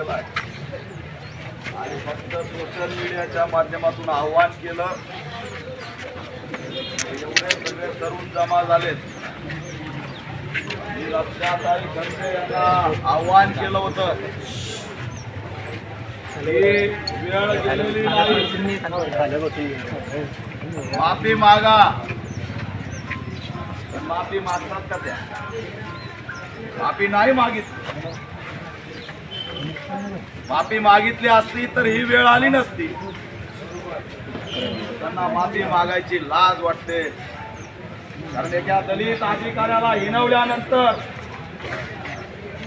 मोर्चा आहे आणि फक्त सोशल मीडियाच्या माध्यमातून आव्हान केलं. एवढे सगळे तरुण जमा झालेत. मी लक्षाताई खडसे यांना आव्हान केलं होतं. वेळ गेलेली नाही. माफी मागा. माफी मागतात का त्या? माफी नाही मागितली. माफी मागितली असती तर ही वेळ आली नसती. त्यांना माफी मागायची लाज वाटते. कारण एका दलित अधिकाऱ्याला हिनवल्यानंतर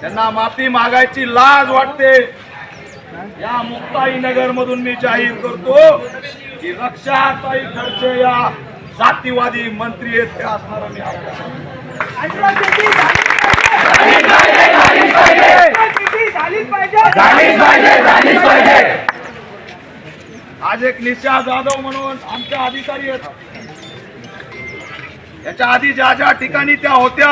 त्यांना माफी मागायची लाज वाटते. या मुक्ताई नगर मधून मी जाहीर करतो की रक्षाताई खर्चे या जातीवादी मंत्री आहेत ते असणार मी आज एक निशा जाधव म्हणून आमच्या अधिकारी आहेत. याच्या आधी ज्या ज्या ठिकाणी त्या होत्या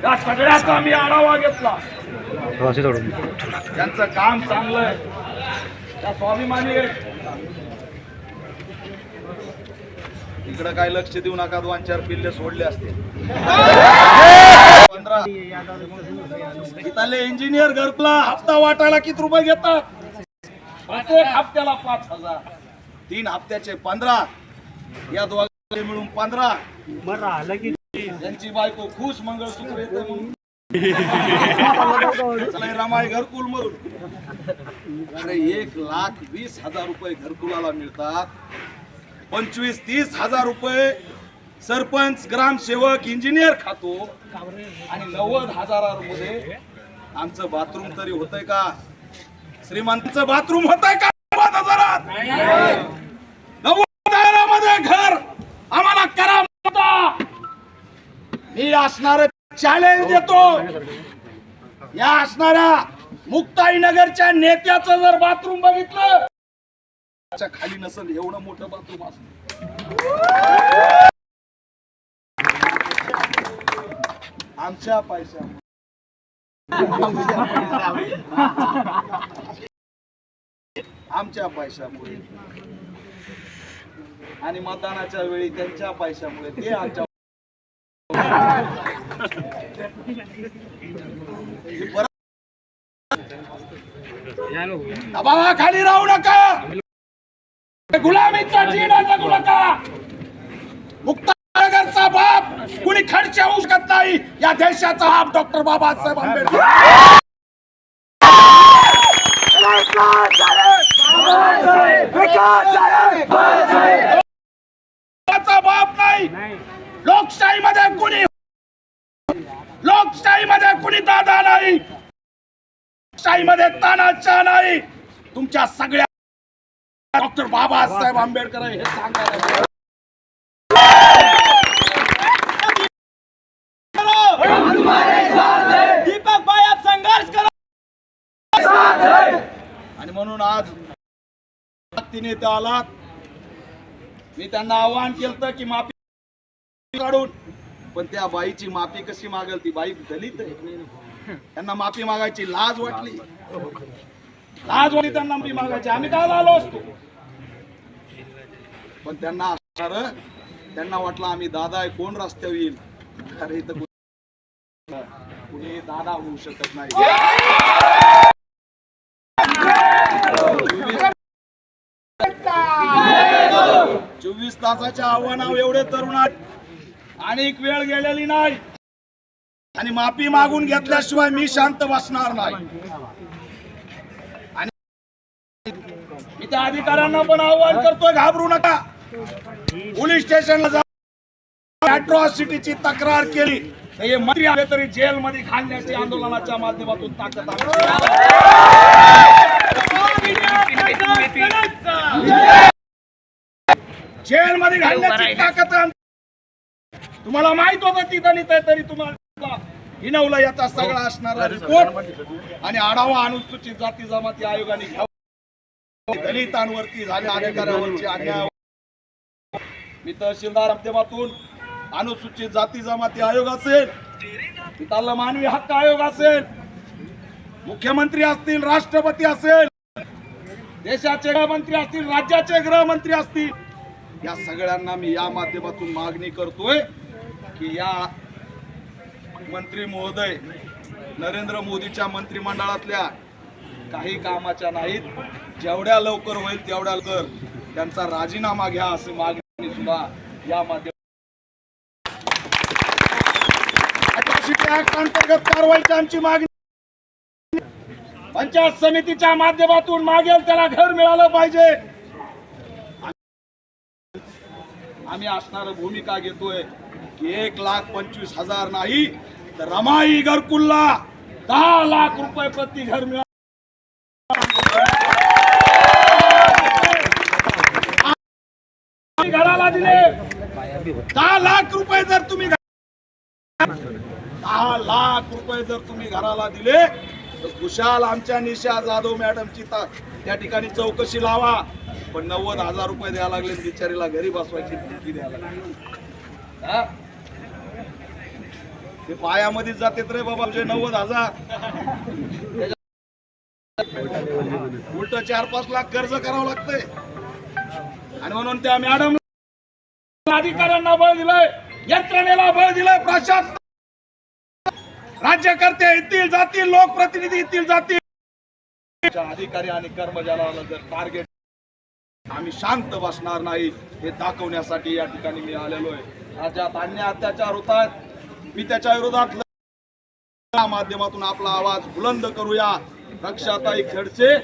त्या सगळ्याचा मी आढावा घेतला. त्यांचं काम चांगलं आहे. त्या स्वाभिमानी आहेत. इकडं काय लक्ष देऊ नका दोन चार पिल्ले सोडले असते. पंधरा. इथले इंजिनियर घरकुला हप्ता वाटायला किती रुपये घेतात? प्रत्येक हप्त्याला पाच हजार. तीन हप्त्याचे पंधरा. या दोघांचे मिळून पंधरा. त्यांची बायको खुश मंगळसूत्र येते म्हणून. घरकुल मरून अरे एक लाख वीस हजार रुपये घरकुलाला मिळतात. पंचवीस तीस हजार रुपये सरपंच ग्रामसेवक इंजिनियर खातो. आणि नव्वद हजारामध्ये आमचं बाथरूम तरी होतंय का? श्रीमंतचं बाथरूम होतंय का? नव्वद हजारात? नव्वद हजारामध्ये घर आम्हाला करा होता मी असणार चॅलेंज देतो. या असणाऱ्या मुक्ताई नगरच्या नेत्याचं जर बाथरूम बघितलं खाली नसेल एवढं मोठं बाथरूम असं आमच्या पैशा आमच्या पैशामुळे. आणि मतदानाच्या वेळी त्यांच्या पैशामुळे ते आमच्या परत दबावाखाली राहू नका! गुलामीचा जीना जगू नका मुक्तानगरचा बाप कुणी खर्च होऊ शकत नाही. या देशाचा हा डॉक्टर बाबासाहेब आंबेडकर. बाप नाही. लोकशाहीमध्ये कुणी लोकशाहीमध्ये कुणी दादा नाही. लोकशाहीमध्ये तानाचा नाही. तुमच्या सगळ्या डॉक्टर बाबासाहेब आंबेडकर हे सांगायला आणि म्हणून आज तिने ते आलात. मी त्यांना आवाहन केलं की माफी काढून. पण त्या बाईची माफी कशी मागेल ती बाई दलित आहे. त्यांना माफी मागायची लाज वाटली. आज वाटली त्यांना मी मागायची. आम्ही काय आलो असतो. पण त्यांना असणार त्यांना वाटलं आम्ही दादा आहे कोण रस्त्यावर येईल? अरे इथं कुणी दादा होऊ शकत नाही. चोवीस तासाच्या आव्हानावर एवढे तरुण अनेक वेळ गेलेली नाही. आणि माफी मागून घेतल्याशिवाय मी शांत बसणार नाही. त्या अधिकाऱ्यांना पण आव्हान करतोय घाबरू नका. पोलीस स्टेशनला जा. अॅट्रॉसिटीची तक्रार केली. हे मंत्री आले तरी जेलमध्ये घालण्याची आंदोलनाच्या माध्यमातून ताकद आमची जेलमध्ये घालण्याची ताकद तुम्हाला माहीत होतं तिथं लिहितंय तरी तुम्हाला हिनवलं याचा सगळा असणारा रिपोर्ट आणि आढावा अनुसूचित जाती जमाती आयोगाने घ्यावा. दलितांवरती झाल्या अधिकाऱ्यावरची अन्याय मी तहसीलदार माध्यमातून अनुसूचित जाती जमाती आयोग असेल तिथला मानवी हक्क आयोग असेल मुख्यमंत्री असतील राष्ट्रपती असेल देशाचे गृहमंत्री असतील राज्याचे गृहमंत्री असतील या सगळ्यांना मी या माध्यमातून मागणी करतोय की या मंत्री महोदय नरेंद्र मोदीच्या मंत्रिमंडळातल्या काही कामाच्या नाहीत. जेवढ्या लवकर होईल तेवढ्या लवकर त्यांचा राजीनामा घ्या असे मागणी सुद्धा या माध्यमातून अंतर्गत कारवाईची आमची मागणी पंचायत समितीच्या माध्यमातून मागेल त्याला घर मिळालं पाहिजे. आम्ही असणार भूमिका घेतोय की एक लाख पंचवीस हजार नाही तर रमाई घरकुलला दहा लाख रुपये प्रति घर मिळा घराला दिले. दहा लाख रुपये जर तुम्ही दहा लाख रुपये जर तुम्ही घराला दिले तर खुशाल आमच्या निशा जाधव मॅडमची ता- त्या ठिकाणी चौकशी लावा. पण नव्वद हजार रुपये द्यायला लागले बिचारीला घरी बसवायची धमकी द्यायला लागली. ते पायामध्येच जाते रे बाबा म्हणजे नव्वद हजार. उलट चार पाच लाख कर्ज करावं लागतंय. आणि म्हणून त्या मॅडम अधिकाऱ्यांना बळ दिलंय यंत्रणेला बळ दिलंय प्रशासन. राज्यकर्ते येतील जातील लोकप्रतिनिधी येतील जातील. अधिकारी आणि कर्मचाऱ्याला जर टार्गेट आम्ही शांत बसणार नाही हे दाखवण्यासाठी या ठिकाणी मी आलेलो आहे. राज्यात अन्य अत्याचार होत आहेत. मी त्याच्या विरोधात माध्यमातून आपला आवाज बुलंद करूया. रक्षाताई खडसे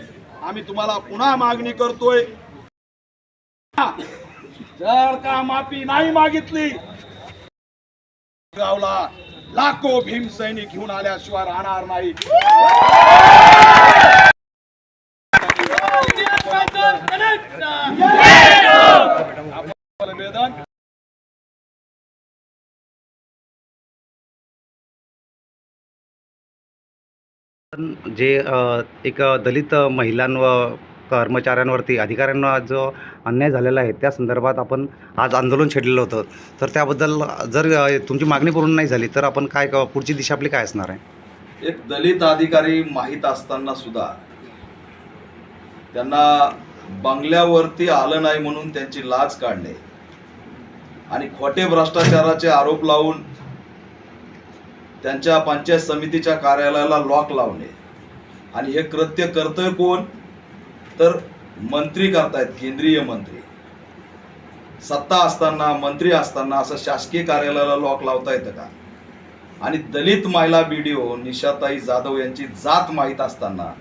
आम्ही तुम्हाला पुन्हा मागणी करतोय. जर का माफी नाही मागितली गावला लाखो भीम सैनिक घेऊन आल्याशिवाय राहणार नाही. निवेदन जे एक दलित महिलांवर कर्मचाऱ्यांवरती अधिकाऱ्यांना जो अन्याय झालेला आहे त्या संदर्भात आपण आज आंदोलन छेडलेलं होतं. तर त्याबद्दल जर तुमची मागणी पूर्ण नाही झाली तर आपण काय पुढची दिशा आपली काय असणार आहे? एक दलित अधिकारी माहीत असताना सुद्धा त्यांना बंगल्यावरती आलं नाही म्हणून त्यांची लाच काढणे आणि खोटे भ्रष्टाचाराचे आरोप लावून त्यांच्या पंचायत समितीच्या कार्यालयाला लॉक लावणे आणि हे कृत्य करतोय कोण? तर मंत्री करतायत केंद्रीय मंत्री. सत्ता असताना मंत्री असताना असं शासकीय कार्यालयाला लॉक लावता येतं का? आणि दलित महिला बी डी ओ निशाताई जाधव यांची जात माहीत असताना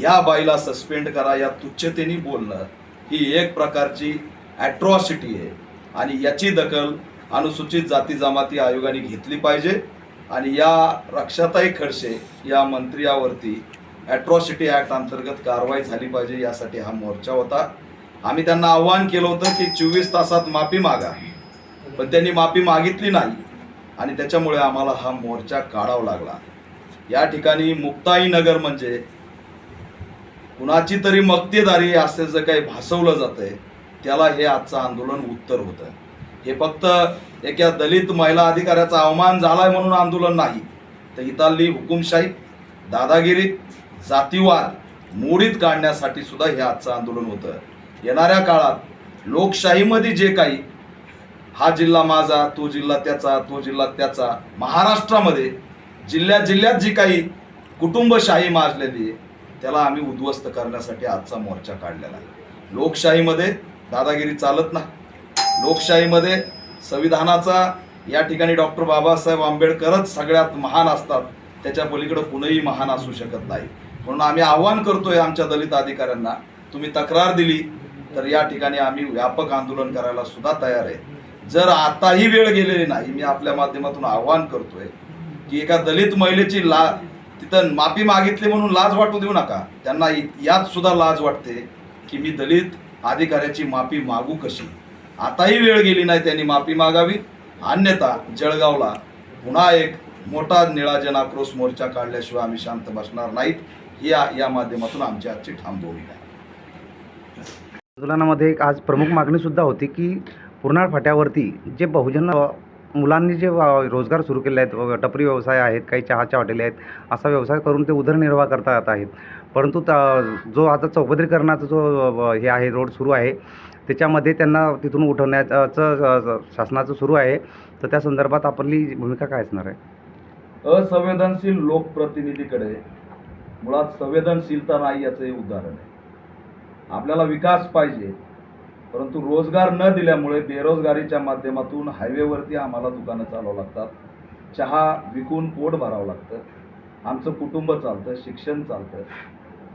या बाईला सस्पेंड करा या तुच्छतेने बोलणं ही एक प्रकारची ॲट्रॉसिटी आहे. आणि याची दखल अनुसूचित जाती जमाती आयोगाने घेतली पाहिजे. आणि या रक्षाताई खडसे या मंत्र्यावरती ॲट्रॉसिटी ॲक्ट अंतर्गत कारवाई झाली पाहिजे यासाठी हा मोर्चा होता. आम्ही त्यांना आव्हान केलं होतं की चोवीस तासात माफी मागा. पण त्यांनी माफी मागितली नाही. आणि त्याच्यामुळे आम्हाला हा मोर्चा काढावा लागला. या ठिकाणी मुक्ताई नगर म्हणजे कुणाची तरी मक्तेदारी असं जर काही भासवलं जातंय त्याला हे आजचं आंदोलन उत्तर होतं. हे फक्त एका दलित महिला अधिकाऱ्याचा अवमान झालाय म्हणून आंदोलन नाही. तर इथली हुकुमशाही दादागिरी जातीवाद मोडीत काढण्यासाठी सुद्धा हे आजचं आंदोलन होतं. येणाऱ्या काळात लोकशाहीमध्ये जे काही हा जिल्हा माझा तो जिल्हा त्याचा तो जिल्हा त्याचा महाराष्ट्रामध्ये जिल्ह्यात जिल्ह्यात जी काही कुटुंबशाही माजलेली आहे त्याला आम्ही उद्ध्वस्त करण्यासाठी आजचा मोर्चा काढलेला आहे. लोकशाहीमध्ये दादागिरी चालत नाही. लोकशाहीमध्ये संविधानाचा या ठिकाणी डॉक्टर बाबासाहेब आंबेडकरच सगळ्यात महान असतात. त्याच्या पलीकडं कुणीही महान असू शकत नाही. म्हणून आम्ही आव्हान करतोय आमच्या दलित अधिकाऱ्यांना तुम्ही तक्रार दिली तर या ठिकाणी आम्ही व्यापक आंदोलन करायला सुद्धा तयार आहे. जर आताही वेळ गेलेली नाही मी आपल्या माध्यमातून आव्हान करतोय की एका दलित महिलेची ला तिथं माफी मागितली म्हणून लाज वाटू देऊ नका. त्यांना इ- यात सुद्धा लाज वाटते की मी दलित अधिकाऱ्याची माफी मागू कशी? आताही वेळ गेली नाही त्यांनी माफी मागावी. अन्यथा जळगावला पुन्हा एक मोठा निळा जन आक्रोश मोर्चा काढल्याशिवाय आम्ही शांत बसणार नाहीत. या या माध्यमातून आमची आजची ठाम भूमिका आहे. आंदोलनामध्ये एक आज प्रमुख मागणी सुद्धा होती की पूर्णाळ फाट्यावरती जे बहुजन मुलांनी जे रोजगार सुरू केले आहेत व टपरी व्यवसाय आहेत काही चहाच्या हॉटेल आहेत असा व्यवसाय करून ते उदरनिर्वाह करता येत आहेत. परंतु त- जो आता चौपदरीकरणाचा जो हे आहे रोड सुरू आहे त्याच्यामध्ये त्यांना तिथून उठवण्याचं शासनाचं सुरू आहे. तर त्या संदर्भात आपली भूमिका काय असणार आहे? असंवेदनशील लोकप्रतिनिधीकडे मुळात संवेदनशीलता नाही याचं हे उदाहरण आहे. आपल्याला विकास पाहिजे परंतु रोजगार न दिल्यामुळे बेरोजगारीच्या माध्यमातून हायवेवरती आम्हाला दुकानं चालवावं लागतात. चहा विकून पोट भरावं लागतं. आमचं कुटुंब चालतं शिक्षण चालतं.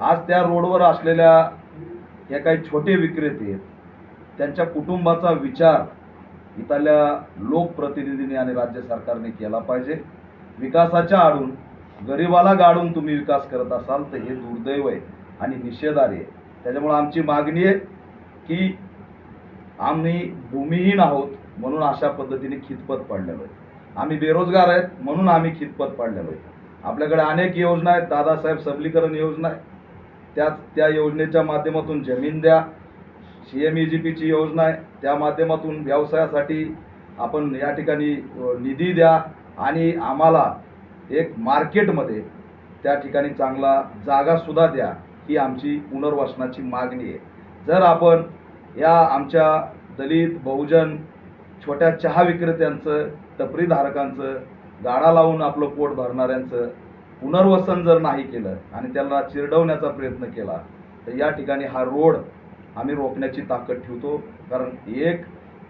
आज त्या रोडवर असलेल्या या काही छोटे विक्रेते आहेत त्यांच्या कुटुंबाचा विचार इथल्या लोकप्रतिनिधींनी आणि राज्य सरकारने केला पाहिजे. विकासाच्या आडून गरिबाला गाडून तुम्ही विकास करत असाल तर हे दुर्दैव आहे आणि निषेधार्ह आहे. त्याच्यामुळे आमची मागणी आहे की आम्ही भूमिहीन आहोत म्हणून अशा पद्धतीने खितपत पडलेलो आहे. आम्ही बेरोजगार आहेत म्हणून आम्ही खितपत पडलेलो आहे. आपल्याकडे अनेक योजना आहेत. दादासाहेब सबलीकरण योजना आहे. त्या त्या योजनेच्या माध्यमातून जमीन द्या. सी एम ई जी पीची योजना आहे. त्या माध्यमातून व्यवसायासाठी आपण या ठिकाणी निधी द्या आणि आम्हाला एक मार्केटमध्ये त्या ठिकाणी चांगला जागासुद्धा द्या ही आमची पुनर्वसनाची मागणी आहे. जर आपण या आमच्या दलित बहुजन छोट्या चहा विक्रेत्यांचं टपरीधारकांचं गाडा लावून आपलं पोट भरणाऱ्यांचं पुनर्वसन जर नाही केलं आणि त्यांना चिरडवण्याचा प्रयत्न केला तर या ठिकाणी हा रोड आम्ही रोखण्याची ताकद ठेवतो. कारण एक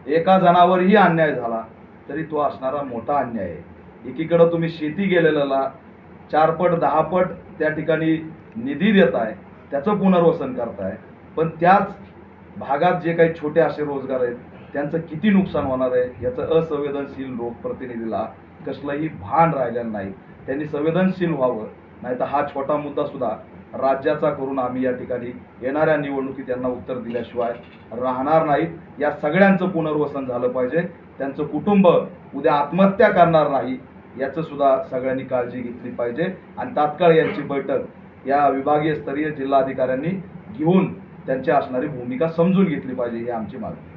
एका जणावरही अन्याय झाला तरी तो असणारा मोठा अन्याय आहे. एकीकडं तुम्ही शेती गेलेल्याला चारपट दहापट त्या ठिकाणी निधी देताय त्याचं पुनर्वसन करताय. पण त्याच भागात जे काही छोटे असे रोजगार आहेत त्यांचं किती नुकसान होणार आहे याचं असंवेदनशील लोकप्रतिनिधीला कसलंही भान राहिलेलं नाही. त्यांनी संवेदनशील व्हावं नाही तर हा छोटा मुद्दा सुद्धा राज्याचा करून आम्ही या ठिकाणी येणाऱ्या निवडणुकीत त्यांना उत्तर दिल्याशिवाय राहणार नाहीत. या सगळ्यांचं पुनर्वसन झालं पाहिजे. त्यांचं कुटुंब उद्या आत्महत्या करणार नाही याचं सुद्धा सगळ्यांनी काळजी घेतली पाहिजे. आणि तात्काळ यांची बैठक या विभागीय स्तरीय जिल्हाधिकाऱ्यांनी घेऊन त्यांची असणारी भूमिका समजून घेतली पाहिजे ही आमची मागणी